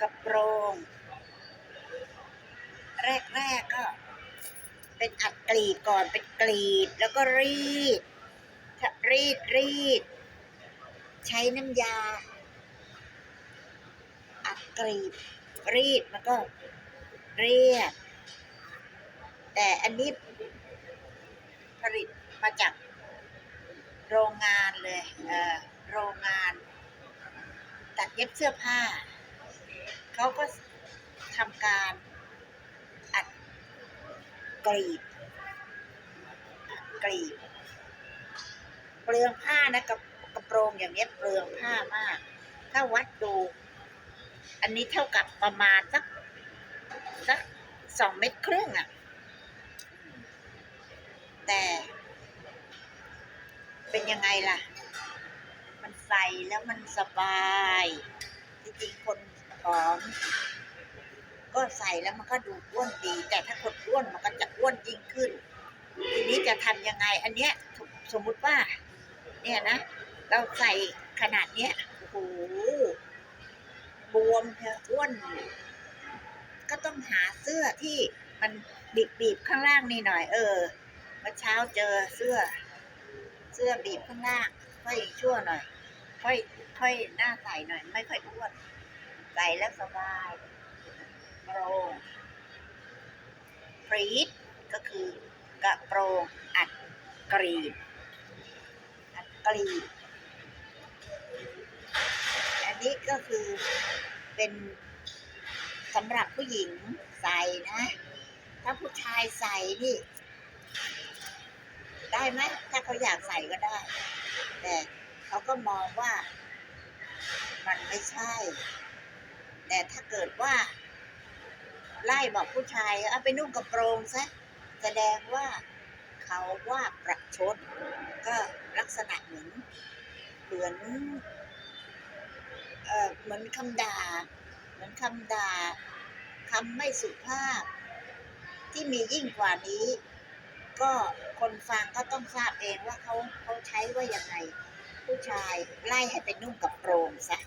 กระโปรง แรกๆก็ เป็นอัดกรีดก่อนเป็นกรีด แล้วก็รีดถ้ารีดรีด ใช้น้ำยา อัดกรีด รีดมันก็เรียบแต่อันนี้ผลิตมาจากโรงงานเลย เออโรงงาน ตัดเย็บเสื้อผ้า เขาก็ทำการอัดกรีดกรีดเปลืองผ้านะกระกระโปรงอย่างเนี้ยเปลืองผ้ามาก ถ้าวัดดู อันนี้เท่ากับประมาณสักสักสองเม็ดครึ่งอะ่ะแต่เป็นยังไงล่ะ มันใส่แล้วมันสบาย จริงๆ คน ผอม ก็ใส่แล้วมันก็ดูอ้วนดี แต่ถ้าคนอ้วนมันก็จะอ้วนยิ่งขึ้น ทีนี้จะทำยังไง อันเนี้ยสมมุติว่า เนี่ยนะ เราใส่ขนาดเนี้ยโอ้โหบวมเธออ้วน ก็ต้องหาเสื้อที่มันบีบบีบข้างล่างนี่หน่อย เออเมื่อเช้าเจอเสื้อ เสื้อบีบข้างล่างค่อยชั่วหน่อย ค่อยค่อยหน้าใสหน่อย ไม่ค่อยอ้วน ใส่แล้วสบายโปรงฟรีดก็คือกระโปรงอัดกรีด อัดกรีด อันนี้ก็คือเป็นสำหรับผู้หญิงใส่นะ ถ้าผู้ชายใส่นี่ ได้ไหมถ้าเขาอยากใส่ก็ได้ แต่เขาก็มองว่ามันไม่ใช่ แต่ถ้าเกิดว่า ไล่บอกผู้ชายเอาไปนุ่งกระโปรงซะแสดงว่าเขาว่าประชด ก็ลักษณะเหมือนเหมือนเออเหมือนคำด่า เหมือนคำด่าคำไม่สุภาพ ที่มียิ่งกว่านี้ ก็คนฟังก็ต้องทราบเองว่าเขาเขาใช้ว่ายังไง ผู้ชายไล่ให้ไปนุ่งกับโปรงซะ